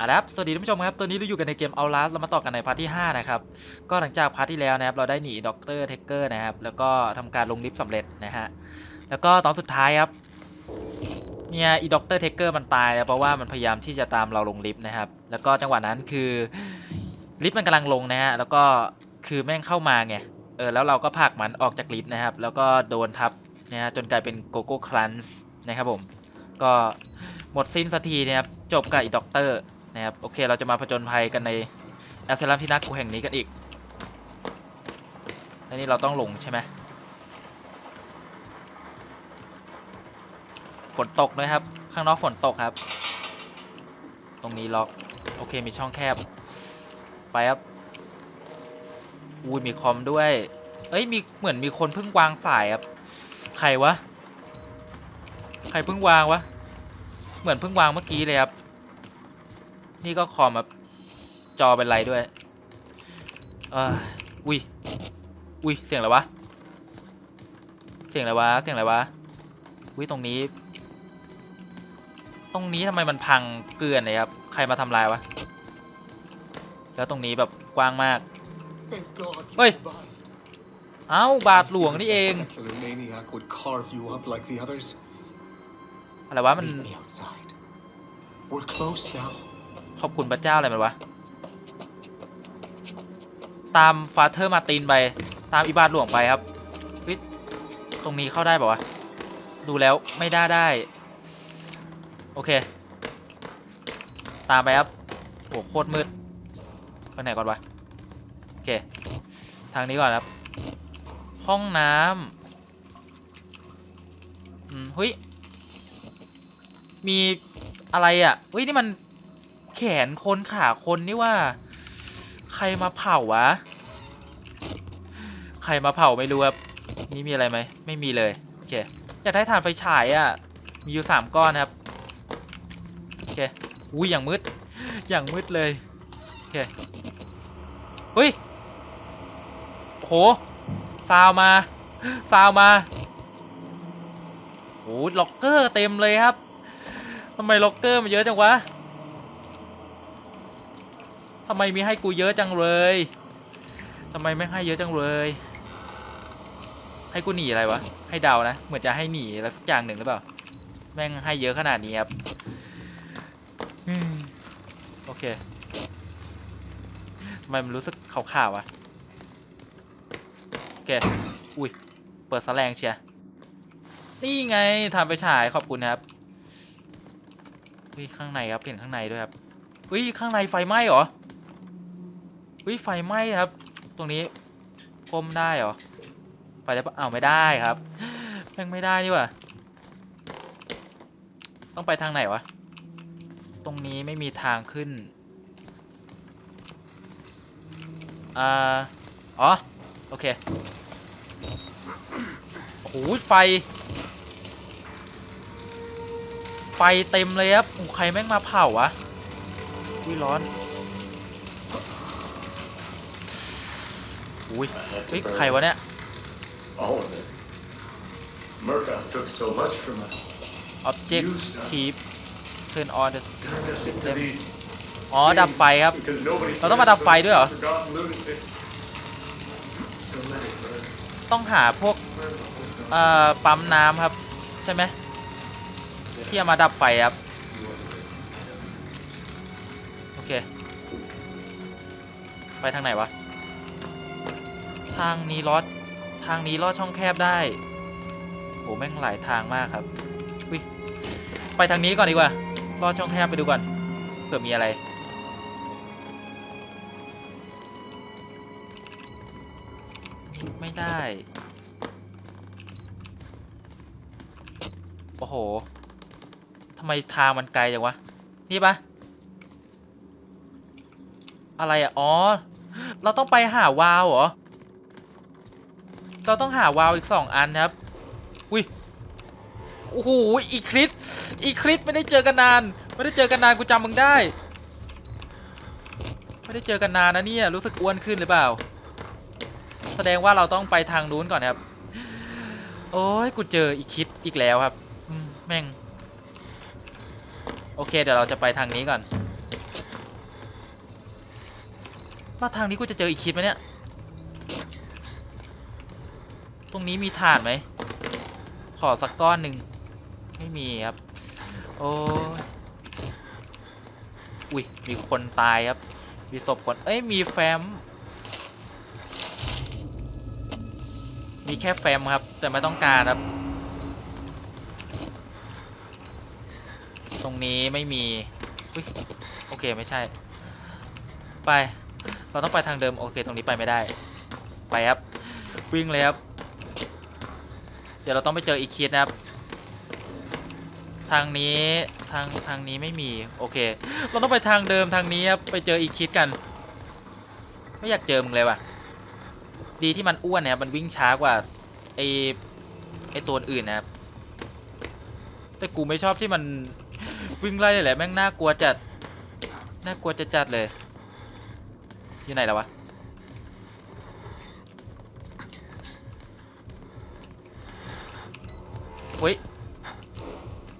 อะนะครับสวัสดีท่านผู้ชมครับ ตอนนี้เราอยู่กันในเกม Outlast เรามาต่อกันในพาร์ทที่ 5 นะครับ ก็หลังจากพาร์ทที่แล้วนะครับ เราได้หนีด็อกเตอร์เทคเกอร์นะครับ แล้วก็ทำการลงลิฟต์สำเร็จนะฮะ แล้วก็ตอนสุดท้ายครับ เนี่ยอีด็อกเตอร์เทคเกอร์มันตายแล้วเพราะว่ามันพยายามที่จะตามเราลงลิฟต์นะครับ แล้วก็จังหวะนั้นคือ ลิฟต์มันกำลังลงนะฮะแล้วก็คือแม่งเข้ามาไงเออแล้วเราก็ผลักมันออกจากลิฟต์นะครับ แล้วก็โดนทับนะฮะจนกลายเป็นโกโก้ครันส์นะครับผมก็หมดสิ้นสักทีนะครับจบกับอีด็อกเตอร์นะครับโอเคเราจะมาผจญภัยกันในแอสเซลัมที่น่ากลัวแห่งนี้กันอีกแล้วนี่เราต้องลงใช่ไหมฝนตกด้วยครับ ข้างนอกฝนตกครับ ตรงนี้ล็อก โอเคมีช่องแคบ ไปครับอุ้ยมีคอมด้วย เอ้ยมีเหมือนมีคนเพิ่งวางสายครับ ใครวะ ใครเพิ่งวางวะ เหมือนเพิ่งวางเมื่อกี้เลยครับ นี่ก็คอมแบบจอเป็นไรด้วยเอออุ้ย อุ้ย เสียงอะไรวะ เสียงอะไรวะ เสียงอะไรวะ อุ้ยตรงนี้ ตรงนี้ทำไมมันพังเกลื่อนเลยครับ ใครมาทำลายวะ แล้วตรงนี้แบบกว้างมาก Thank God you Oi. survived. เอ้า บาทหลวงนี่เอง A particular maniac would carve you up like the others. อะไรวะมัน Meet me outside. We're close now. ขอบคุณพระเจ้าอะไรมันวะ ตามฟาเธอร์มาตินไป ตามอิบาทหลวงไปครับเฮ้ยตรงนี้เข้าได้ป่าวะ ดูแล้วไม่ได้ได้ โอเค ตามไปครับโหโคตรมืด ไปไหนก่อนวะโอเค ทางนี้ก่อนครับ ห้องน้ำอืมเฮ้ย มีอะไรอะเฮ้ย นี่มันแขนคนขาคนนี่ว่า ใครมาเผาวะ ใครมาเผาไม่รู้ครับ นี่มีอะไรไหม ไม่มีเลย โอเค อยากได้ถ่านไฟฉายอะ่ะ มีอยู่สามก้อนครับ โอเค อุ้ยอย่างมืด อย่างมืดเลย โอเค เฮ้ยโหซาวมาซาวมาโอ้ล็อกเกอร์เต็มเลยครับทำไมล็อกเกอร์มันเยอะจังวะทำไมมีให้กูเยอะจังเลยทำไมไม่ให้เยอะจังเลย ให้กูหนีอะไรวะ ให้เดานะ เหมือนจะให้หนีอะไรสักอย่างหนึ่งหรือเปล่า แม่งให้เยอะขนาดนี้ครับโอเคทำไมมันรู้สึก ขาวๆวะโอเค อุ้ย เปิดสแสลงเชียร์นี่ไงทำไปฉายขอบคุณครับอุ้ยข้างในครับเห็นข้างในด้วยครับอุ้ยข้างในไฟไหม้เหรออุ้ยไฟไหม้ครับ ตรงนี้ก้มได้เหรอ ไปได้ปะอ้าวไม่ได้ครับแม่งไม่ได้นี่วะต้องไปทางไหนวะ ตรงนี้ไม่มีทางขึ้น อ่าอ๋อ โอเค โอ้โห ไฟ ไฟเต็มเลยครับโอ้ใครแม่งมาเผาวะอุ้ยร้อนอุ้ย I had to เฮ้ย burn ใครวะเนี่ย All of it. Murkoff took so much from us. object Used us. keep turn on the Turned us into Them. these อ๋อ ดับไฟครับ because nobody เราต้องมาดับไฟด้วยเหรอ cares about forgotten lunatics. So let it burn. ต้องหาพวก Burn the whole thing. เอ่อปั๊มน้ำครับ ใช่ไหมที่เอามาดับไฟครับ You wanna live, Adam. โอเค ไปทางไหนวะ ทางนี้ลอดทางนี้ลอดช่องแคบได้โหแม่งหลายทางมากครับวิไปทางนี้ก่อนดีกว่า ลอดช่องแคบไปดูก่อน เผื่อมีอะไร ได้ โอ้โหทำไมทางมันไกลจังวะ นี่ปะอะไรอะ อ๋อ เราต้องไปหาวาวเหรอ เราต้องหาวาวอีกสองอันครับ อุ้ย โอ้โห อีคริส อีคริสไม่ได้เจอกันนาน ไม่ได้เจอกันนานกูจำมึงได้ ไม่ได้เจอกันนานนะเนี่ย รู้สึกอ้วนขึ้นหรือเปล่า แสดงว่าเราต้องไปทางนู้นก่อนครับ โอ้ยกูเจออีกคิดอีกแล้วครับแม่ง โอเค เดี๋ยวเราจะไปทางนี้ก่อน ว่าทางนี้กูจะเจออีกคิดไหมเนี่ย ตรงนี้มีถ่านไหม ขอสักก้อนหนึ่งไม่มีครับ โอ้ยอุ้ยมีคนตายครับ มีศพคน เอ้ย มีแฟ้ม มีแค่แฟ้มครับ แต่ไม่ต้องการครับ ตรงนี้ไม่มีอุ้ยโอเคไม่ใช่ ไป เราต้องไปทางเดิม โอเค ตรงนี้ไปไม่ได้ ไปครับ วิ่งเลยครับ เดี๋ยวเราต้องไปเจออีกคิดนะครับ ทางนี้ทางทางนี้ไม่มี โอเค เราต้องไปทางเดิมทางนี้ครับ ไปเจออีกคิดกัน ไม่อยากเจอมึงเลยว่ะ ดีที่มันอ้วนนะครับมันวิ่งช้ากว่าไอไอตัวอื่นนะครับแต่กูไม่ชอบที่มันวิ่งไล่เลยแหละแม่งน่ากลัวจัดน่ากลัวจะจัดเลย อยู่ไหนแล้ววะเฮ้ย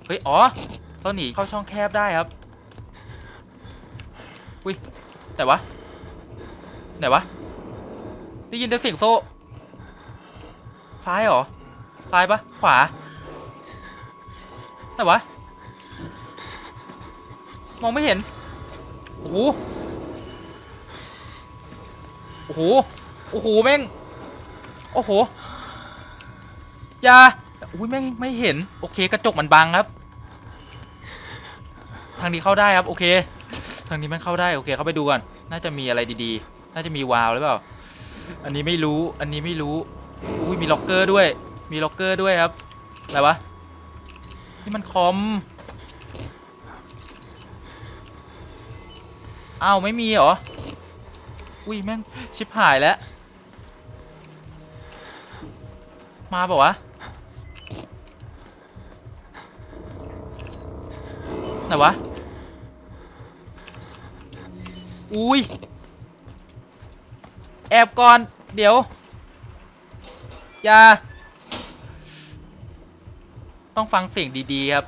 เฮ้ยอ๋อเราหนีเข้าช่องแคบได้ครับอุ้ยไหนวะไหนวะ ได้ยินแต่เสียงโซ่ ซ้ายเหรอ ซ้ายปะขวาไหนวะ มองไม่เห็น โอ้โห โอ้โห โอ้โห แม่ง โอ้โหอยาอุ้ยแม่งไม่เห็น โอเค กระจกมันบังครับ ทางนี้เข้าได้ครับ โอเค ทางนี้มันเข้าได้ โอเค เข้าไปดูก่อน น่าจะมีอะไรดีๆ น่าจะมีวาล์วหรือเปล่า อันนี้ไม่รู้อันนี้ไม่รู้อุ้ยมีล็อกเกอร์ด้วย มีล็อกเกอร์ด้วยครับอะไรวะนี่มันคอมอ้าวไม่มีเหรออุ้ยแม่งชิบหายแล้วมาบอกวะไหนวะอุ้ย แอบก่อน เดี๋ยว อย่า ต้องฟังเสียงดีๆครับ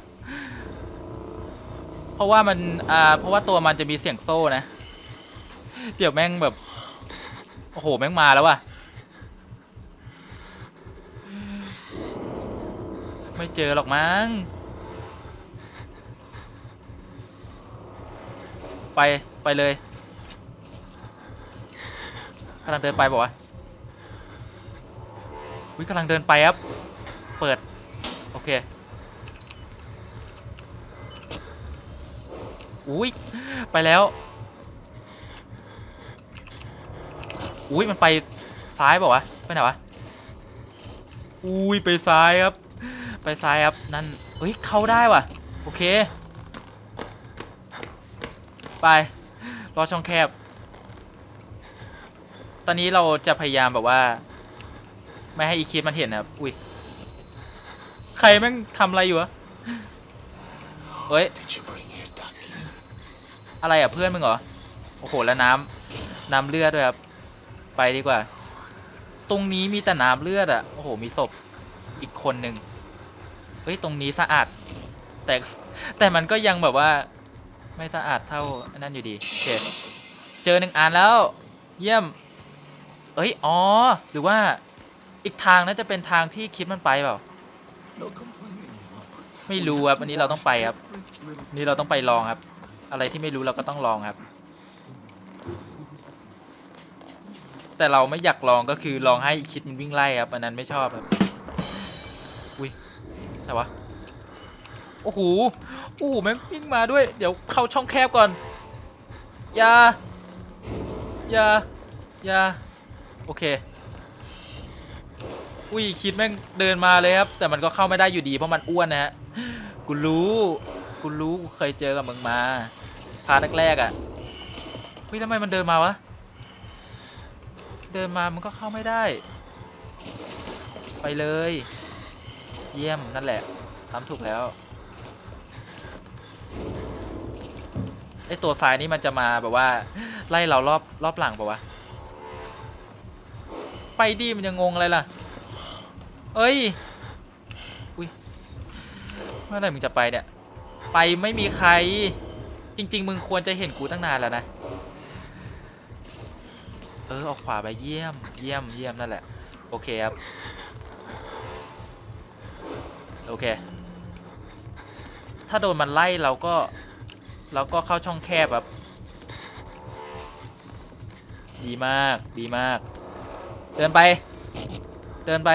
เพราะว่ามัน อ่า เพราะว่าตัวมันจะมีเสียงโซ่นะ เดี๋ยวแม่งแบบ โอ้โห แม่งมาแล้วว่ะ ไม่เจอหรอกมั้ง ไป ไปเลย กำลังเดินไปบอกว่าวิกำลังเดินไปครับ เปิด โอเค อุ้ยไปแล้ว อุ้ยมันไปซ้ายบอกวะไปไหนวะ อุ้ยไปซ้ายครับ ไปซ้ายครับ นั่นเฮ้ยเข้าได้ว่ะ โอเค ไป รอช่องแคบ ตอนนี้เราจะพยายามแบบว่า ไม่ให้อีคิดมันเห็นนะครับอุ้ยใครแม่งทำอะไรอยู่วะเฮ้ยอะไรอะเพื่อนมึงเหรอโอ้โหแล้วน้ำน้ำเลือดด้วยครับไปดีกว่า ตรงนี้มีแต่น้ำเลือดอะโอ้โหมีศพอีกคนหนึ่งเฮ้ยตรงนี้สะอาด แต่แต่มันก็ยังแบบว่า ไม่สะอาดเท่านั้นอยู่ดีโอเคเจอหนึ่งอันแล้ว เยี่ยม เอ้ย อ๋อ หรือว่าอีกทางน่าจะเป็นทางที่คิดมันไปเปล่า ไม่รู้ครับ อันนี้เราต้องไปครับ นี่เราต้องไปลองครับ อะไรที่ไม่รู้เราก็ต้องลองครับ แต่เราไม่อยากลองก็คือลองให้คิดมันวิ่งไล่ครับ อันนั้นไม่ชอบครับ อุ้ยแต่วะ โอ้โห โอ้โหแม่งวิ่งมาด้วย เดี๋ยวเข้าช่องแคบก่อน อย่า อย่า อย่า โอเค อุ้ยคิดแม่งเดินมาเลยครับ แต่มันก็เข้าไม่ได้อยู่ดีเพราะมันอ้วนนะฮะ กูรู้ กูรู้กูเคยเจอกับมึงมา พาร์ทแรกๆอะเฮ้ยทำไมมันเดินมาวะ เดินมามันก็เข้าไม่ได้ ไปเลย เยี่ยมนั่นแหละทำถูกแล้วไอตัวซ้ายนี่มันจะมาแบบว่า ไล่เรารอบรอบหลังปะวะ ไปดิมันยังงอะไรล่ะ เอ้ย อุ้ยเมื่อไหร่มึงจะไปเนี่ย ไปไม่มีใคร จริง ๆ มึงควรจะเห็นกูตั้งนานแล้วนะ เออออกขวาไปเยี่ยม เยี่ยมเยี่ยมนั่นแหละ โอเคครับ โอเค ถ้าโดนมันไล่เราก็ เราก็เข้าช่องแคบครับดีมาก ดีมาก เดินไป เดินไป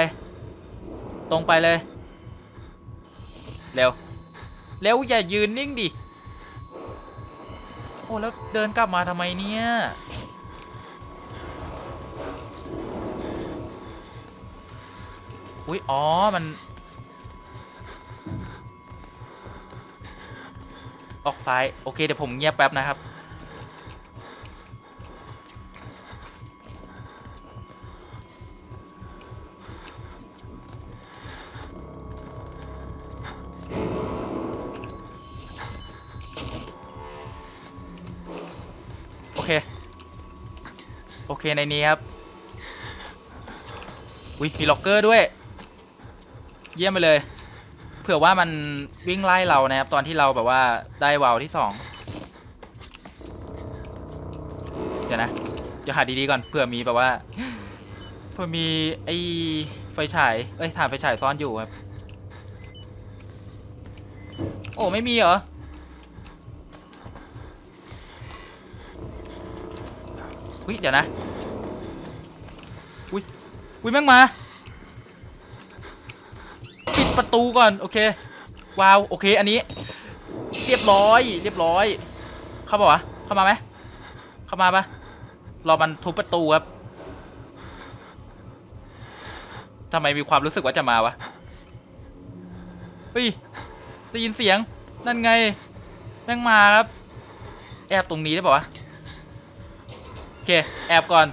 ตรงไปเลย เร็ว เร็วอย่ายืนนิ่งดิ โอ้แล้วเดินกลับมาทำไมเนี่ย อุ้ยอ๋อ มัน ออกซ้าย โอเค เดี๋ยวผมเงียบแป๊บนะครับ อเคในนี้ครับอุ้ยมีล็อกเกอร์ด้วย เยี่ยมไปเลย เผื่อว่ามันวิ่งไล่เรานะครับ ตอนที่เราแบบว่าได้วาล์วที่สองเดี๋ยวนะจะหาดีๆก่อนเผื่อมีแบบว่าเผื่อมีไอ้ไฟฉายเอ้ยถ่านไฟฉายซ่อนอยู่ครับ โอ้ไม่มีเหรอ อุ้ยเดี๋ยวนะอุ้ยอุ้ยแม่งมา ปิดประตูก่อน โอเค ว้าว โอเค อันนี้ เรียบร้อย เรียบร้อย เข้าปะวะ เข้ามาไหม เข้ามาปะรอมันทุบประตูครับทำไมมีความรู้สึกว่าจะมาวะ เฮ้ย ได้ยินเสียง นั่นไง แม่งมาครับ แอบตรงนี้ได้ปะวะ อเคแอบก่อน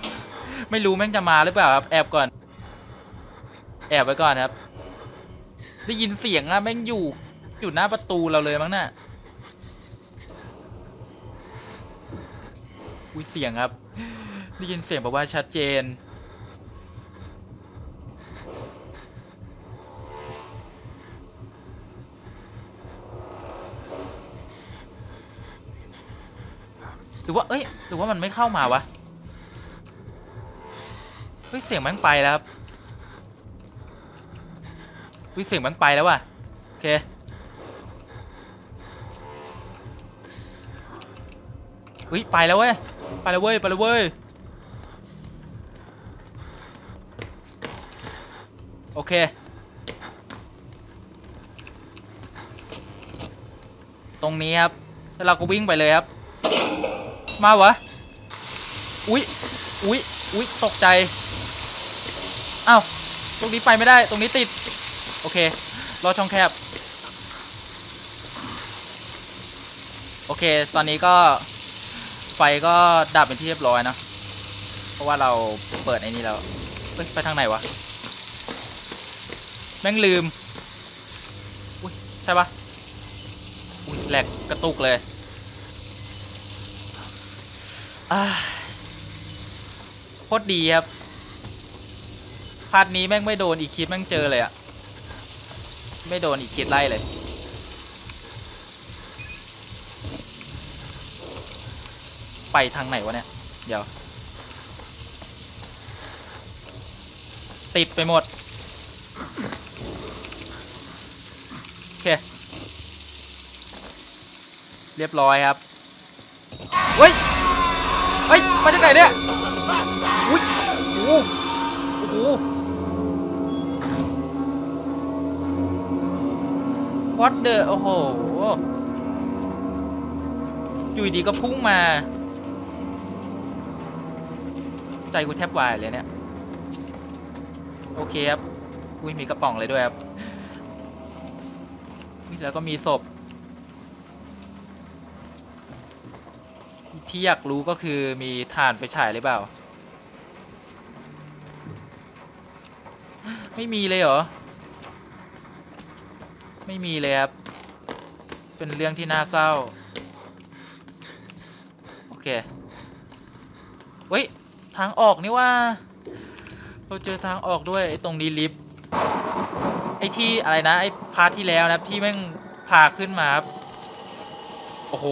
ไม่รู้แม่งจะมาหรือเปล่าครับแอบก่อน แอบไว้ก่อนครับ ได้ยินเสียงอะแม่งอยู่อยู่หน้าประตูเราเลยมั้งน่ะอุ้ยเสียงครับได้ยินเสียงแบบว่าชัดเจน หรือว่าเอ้ยหรือว่ามันไม่เข้ามาวะ เฮ้ยเสียงม่งไปแล้วครับวิเสียงมันไปแล้วว่ะโอเควิไปแล้วเว้ยไปแล้วเว้ยไปแล้วเว้ยโอเคตรงนี้ครับแล้วเราก็วิ่งไปเลยครับ มาวะ อุ๊ย อุ๊ย อุ๊ย ตกใจ อ้าวตรงนี้ไปไม่ได้ตรงนี้ติด โอเครอช่องแคบ โอเค ตอนนี้ก็ไฟก็ดับเป็นที่เรียบร้อยนะเพราะว่าเราเปิดไอ้นี่แล้วเฮ้ยไปทางไหนวะ แม่งลืม อุ้ยใช่ปะอุ้ยแหลกกระตุกเลยอ่าโคตรดีครับ พาร์ทนี้แม่งไม่โดนอีกคิดแม่งเจอเลยอะไม่โดนอีกคิดไล่เลยไปทางไหนวะเนี่ย เดี๋ยว ติดไปหมด โอเค เรียบร้อยครับ เฮ้ย เฮ้ย มาจากไหนเนี่ย อุ้ยโอ้โหโอ้โห What the โอ้โหอยู่ดีก็พุ่งมา ใจกูแทบวายเลยเนี่ย โอเคครับอุ้ยมีกระป๋องเลยด้วยครับแล้วก็มีศพ ที่อยากรู้ก็คือมีถ่านไปฉายหรือเปล่า ไม่มีเลยเหรอ ไม่มีเลยครับ เป็นเรื่องที่น่าเศร้า โอเค เฮ้ย ทางออกนี่ว่า เราเจอทางออกด้วยไอ้ตรงนี้ลิฟต์ ไอ้ที่อะไรนะ ไอ้พาร์ทที่แล้วนะที่แม่งพาขึ้นมาครับ โอ้โห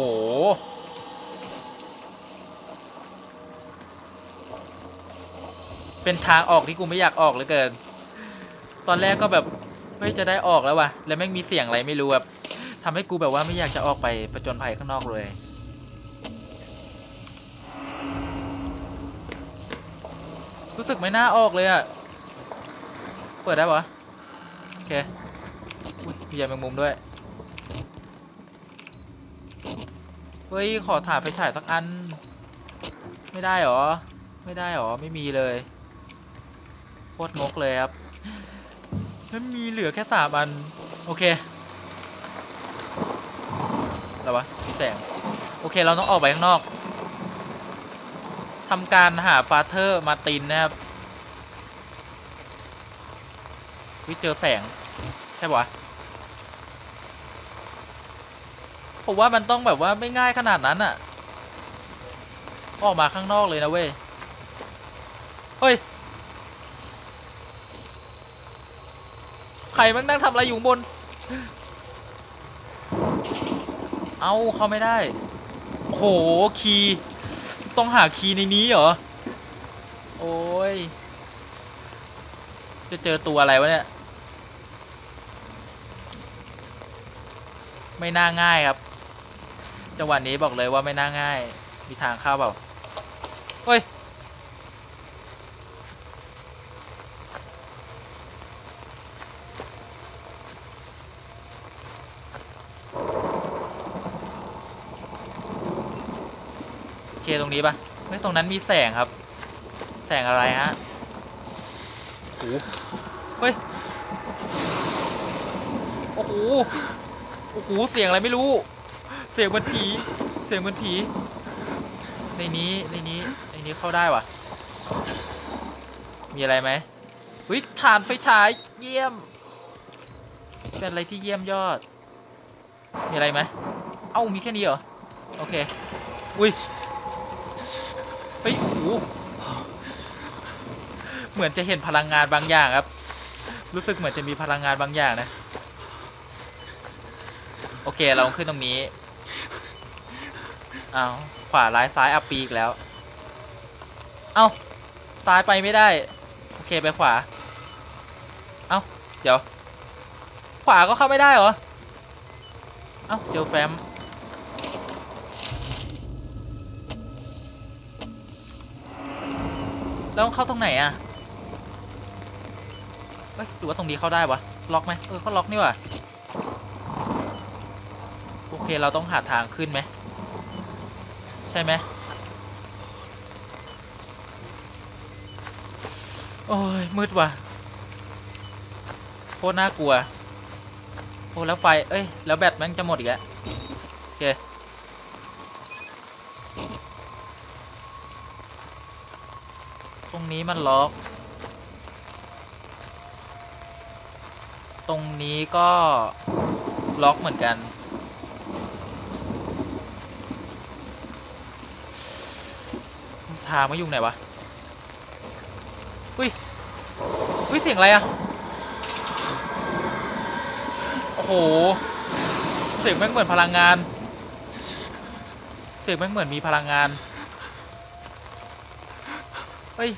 เป็นทางออกที่กูไม่อยากออกเลือเกิน ตอนแรกก็แบบ ไม่จะได้ออกแล้ววะแล้วแม่งมีเสียงอะไรไม่รู้แบบทำให้กูแบบว่าไม่อยากจะออกไปประจนภัยข้างนอกเลยรู้สึกไม่น่าออกเลยอะเปิดได้ปะโอเคพยมียาแมงมุมด้วย เฮ้ย ขอถ่ายไฟฉายสักอัน ไม่ได้หรอ ไม่ได้หรอ ไม่มีเลย โคตรงกเลยครับ มันมีเหลือแค่สามอัน โอเคอะไรวะมีแสง โอเค เราต้องออกไปข้างนอกทำการหาฟาเธอร์มาตินนะครับวิเจอแสง ใช่ปะวะผมว่ามันต้องแบบว่าไม่ง่ายขนาดนั้นอะออกมาข้างนอกเลยนะเว้ย เฮ้ย ใครมันนั่งทำอะไรอยู่บน เอาเข้าไม่ได้โอ้โห คีย์ ต้องหาคีย์ในนี้เหรอ โอ้ย จะเจอตัวอะไรวะเนี่ย ไม่น่าง่ายครับ จังหวะนี้บอกเลยว่าไม่น่าง่าย มีทางเข้าเปล่า เฮ้ย เคตรงนี้ปะเฮ้ยตรงนั้นมีแสงครับ แสงอะไรฮะโอ้โหเฮ้ย โอ้โห โอ้โห เสียงอะไรไม่รู้ เสียงเหมือนผี เสียงเหมือนผี ในนี้ ในนี้ ในนี้เข้าได้วะมีอะไรไหมวิฐานไฟฉายเยี่ยม เป็นอะไรที่เยี่ยมยอด มีอะไรไหม เอ้า มีแค่นี้เหรอ โอเค อุ้ย เฮ้ยโอ้โหเหมือนจะเห็นพลังงานบางอย่างครับ รู้สึกเหมือนจะมีพลังงานบางอย่างนะ โอเค เราขึ้นตรงนี้เอาขวาร้ายซ้ายอัปปีกแล้ว เอาซ้ายไปไม่ได้ โอเคไปขวา เอาเดี๋ยว ขวาก็เข้าไม่ได้เหรอ เอาเจอแฟ้ม แล้วเข้าตรงไหนอะเอ้ยหรือว่าตรงนี้เข้าได้วะ ล็อกไหมเออเขาล็อกนี่ว่ะโอเคเราต้องหาทางขึ้นไหม ใช่ไหมโอ้ย มืดว่ะโคตรน่ากลัว โอ้แล้วไฟ เอ้ย แล้วแบตแมันจะหมดอีกแล้วโอเค รงนี้มันล็อก ตรงนี้ก็ล็อกเหมือนกัน ทางไม่ยุ่งไหนวะ อุ้ย อุ้ยเสียงอะไรอะโอ้โห เสียงแม่งเหมือนพลังงาน เสียงแม่งเหมือนมีพลังงาน เฮ้ย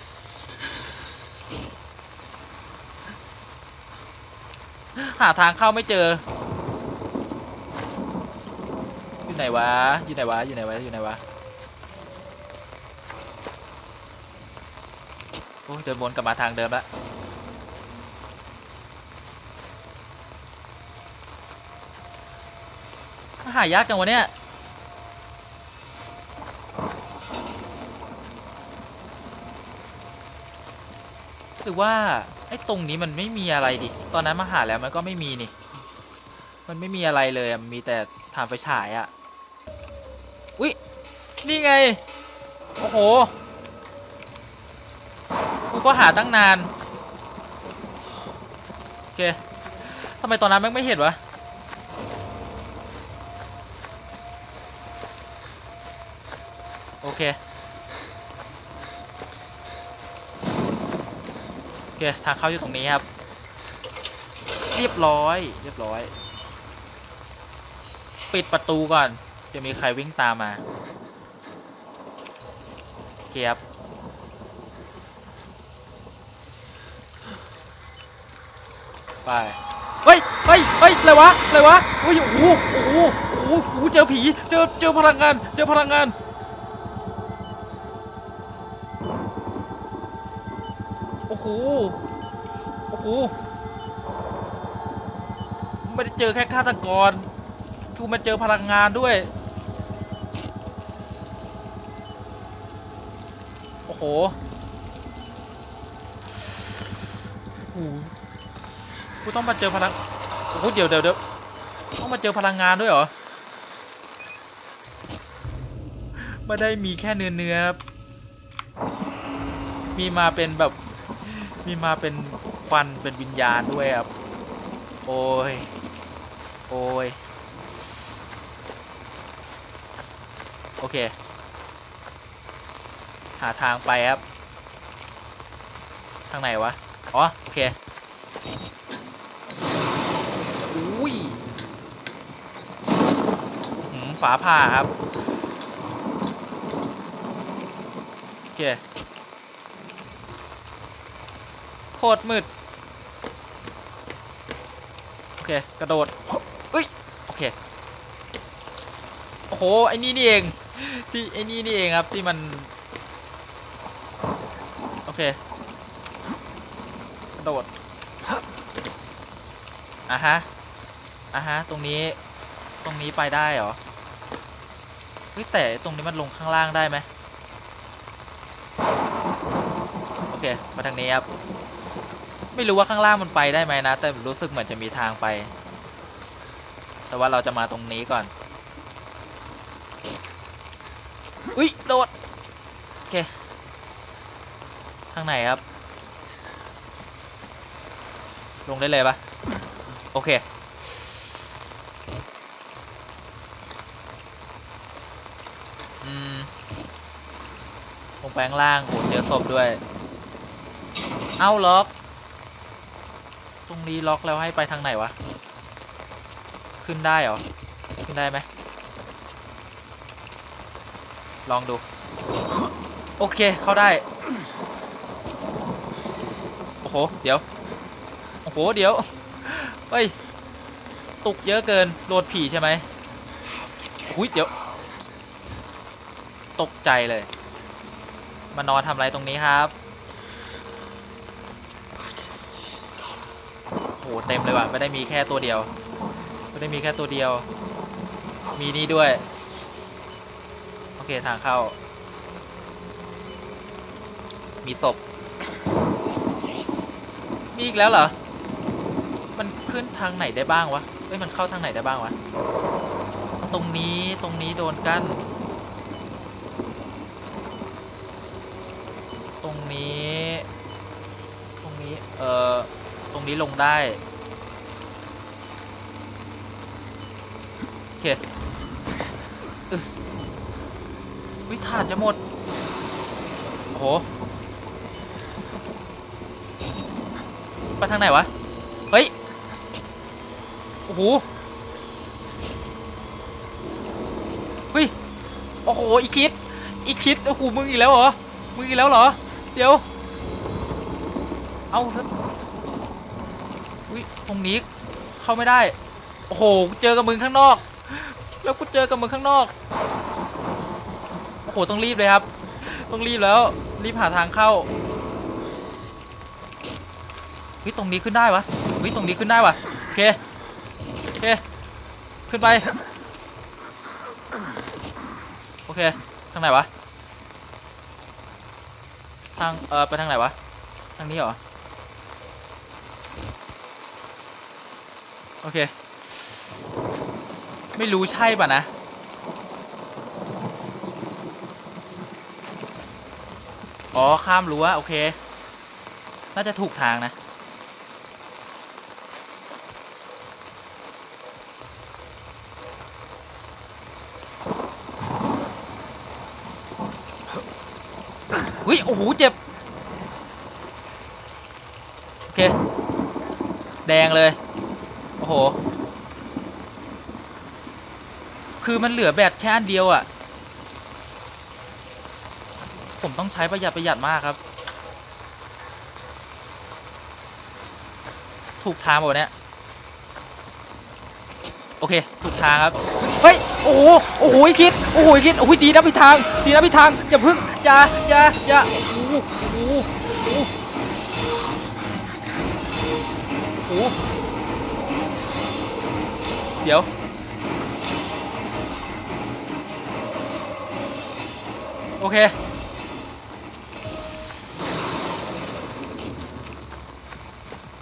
หาทางเข้าไม่เจอ อยู่ไหนวะ อยู่ไหนวะ อยู่ไหนวะ อยู่ไหนวะ โอ้เดินวนกลับมาทางเดิมละหายากจังวะเนี่ย หรือว่าไอ้ตรงนี้มันไม่มีอะไรดิ ตอนนั้นมาหาแล้วมันก็ไม่มีนี่ มันไม่มีอะไรเลยมีแต่ฐานไฟฉายอะอุ๊ยนี่ไง โอ้โห กูก็หาตั้งนาน โอเคทำไมตอนนั้นแม่งไม่เห็นวะ โอเค คทางเข้าอยู่ตรงนี้ครับ เรียบร้อย เรียบร้อย ปิดประตูก่อน จะมีใครวิ่งตามมาเคครับไปเฮ้ยเฮ้ยเฮ้ยอะไรวะอะไรวะโอ้ยโอ้โหโอ้โหโอ้โหเจอผี เจอ เจอพลังงาน เจอพลังงาน โอ้โหโอ้โหไม่ได้เจอแค่ฆาตกรทูมาเจอพลังงานด้วยโอ้โหโอ้โหกูต้องมาเจอพลัง โอ้โห เดี๋ยวเดี๋ยวเดี๋ยวต้องมาเจอพลังงานด้วยเหรอ ไม่ได้มีแค่เนื้อเนื้อครับ มีมาเป็นแบบ มีมาเป็นควันเป็นวิญญาณด้วยครับ โอ้ย โอ้ย โอเค หาทางไปครับ ทางไหนวะ อ๋อ โอเค อุ้ยหืมฝาผ่าครับ โอเค โคตรมืด โอเค กระโดดเอ้ย โอเค โอ้โห ไอ้นี่นี่เอง ที่ไอ้นี่นี่เองครับ ที่มัน โอเค กระโดดอะฮะอะฮะ ตรงนี้ ตรงนี้ไปได้เหรอเฮ้ยแต่ตรงนี้มันลงข้างล่างได้ไหมโอเค มาทางนี้ครับ ไม่รู้ว่าข้างล่างมันไปได้ไหมนะ แต่รู้สึกเหมือนจะมีทางไป แต่ว่าเราจะมาตรงนี้ก่อน อุ้ยโดด โอเคทางไหนครับ ลงได้เลยปะโอเค อืม ลงไปข้างล่างโหเจอศพด้วย เอ้าล็อก รงนี้ล็อกแล้วให้ไปทางไหนวะ ขึ้นได้เหรอ ขึ้นได้ไหม ลองดู โอเค เข้าได้ โอ้โห เดี๋ยว โอ้โห เดี๋ยว เฮ้ย ตุกเยอะเกินโดดผีใช่ไหมอุ้ย เดี๋ยว ตกใจเลย มานอนทำอะไรตรงนี้ครับ หเต็มเลยว่ะไม่ได้มีแค่ตัวเดียว ไม่ได้มีแค่ตัวเดียว มีนี่ด้วย โอเคทางเข้า มีศพ มีอีกแล้วเหรอ มันขึ้นทางไหนได้บ้างวะเอ้ยมันเข้าทางไหนได้บ้างวะ ตรงนี้ตรงนี้โดนกั้น ตรงนี้ ตรงนี้ เอ่อ ต รงนี้ลงได้ โอเควิถานจะหมด โอ้โห ไปทางไหนวะ เฮ้ย โอ้โหเฮ้ย โอ้โห อีคิด อีคิด โอ้โห มึงอีกแล้วเหรอ มึงอีกแล้วเหรอ เดี๋ยว เอา แล้วอุ้ยตรงนี้เข้าไม่ได้ โอ้โหเจอกับมึงข้างนอก แล้วกูเจอกับมึงข้างนอก โอ้โหต้องรีบเลยครับ ต้องรีบแล้ว รีบหาทางเข้าเฮ้ยตรงนี้ขึ้นได้วะเฮ้ยตรงนี้ขึ้นได้วะโอเคโอเค ขึ้นไป โอเค ทางไหนวะ ทาง เออไปทางไหนวะ ทางนี้เหรอ โอเค ไม่รู้ใช่ป่ะนะ อ๋อ ข้ามรั้วโอเค น่าจะถูกทางนะอุ้ย โอ้โห เจ็บ โอเค แดงเลย โห คือมันเหลือแบตแค่อันเดียวอะ่ะ ผมต้องใช้ประหยัดประหยัดมากครับ ถูกทางหมดเนี่ย โอเค ถูกทางครับ เฮ้ย โอ้โห โอ้โหคิด โอ้โหคิด โอ้โหดีนะพี่ทาง ดีนะพี่ทาง อย่าพึ่งอย่าอย่าอย่า เดี๋ยว โอเค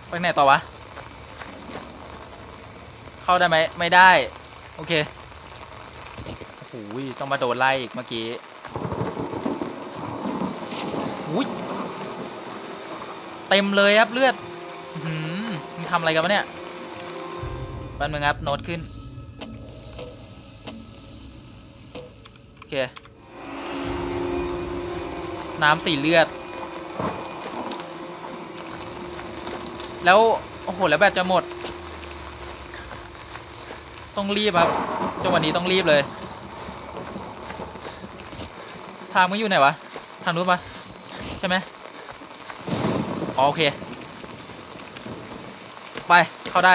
ไปไหนต่อวะ เข้าได้ไหม ไม่ได้ โอเค โอ้โหต้องมาโดนไล่อีกเมื่อกี้อุ้ยเต็มเลยครับเลือดอืมมึงทำอะไรกันวะเนี่ย แป๊บนึงครับ โน้ตขึ้น โอเค น้ำสีเลือด แล้ว โอ้โห แล้วแบตจะหมด ต้องรีบครับ จังหวะนี้ต้องรีบเลย ทางมันอยู่ไหนวะ ทางนู้นปะใช่ไหมโอเค ไป เข้าได้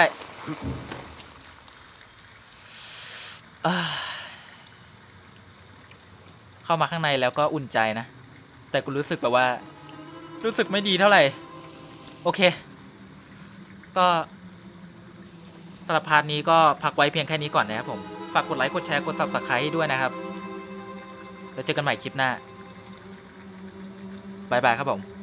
เข้ามาข้างในแล้วก็อุ่นใจนะ แต่กูรู้สึกแบบว่า รู้สึกไม่ดีเท่าไหร่ โอเค ก็สำหรับพาร์ทนี้ก็พักไว้เพียงแค่นี้ก่อนนะครับผม ฝากกดไลค์ กดแชร์ กด subscribe ด้วยนะครับ แล้วเจอกันใหม่คลิปหน้าบายบายครับผม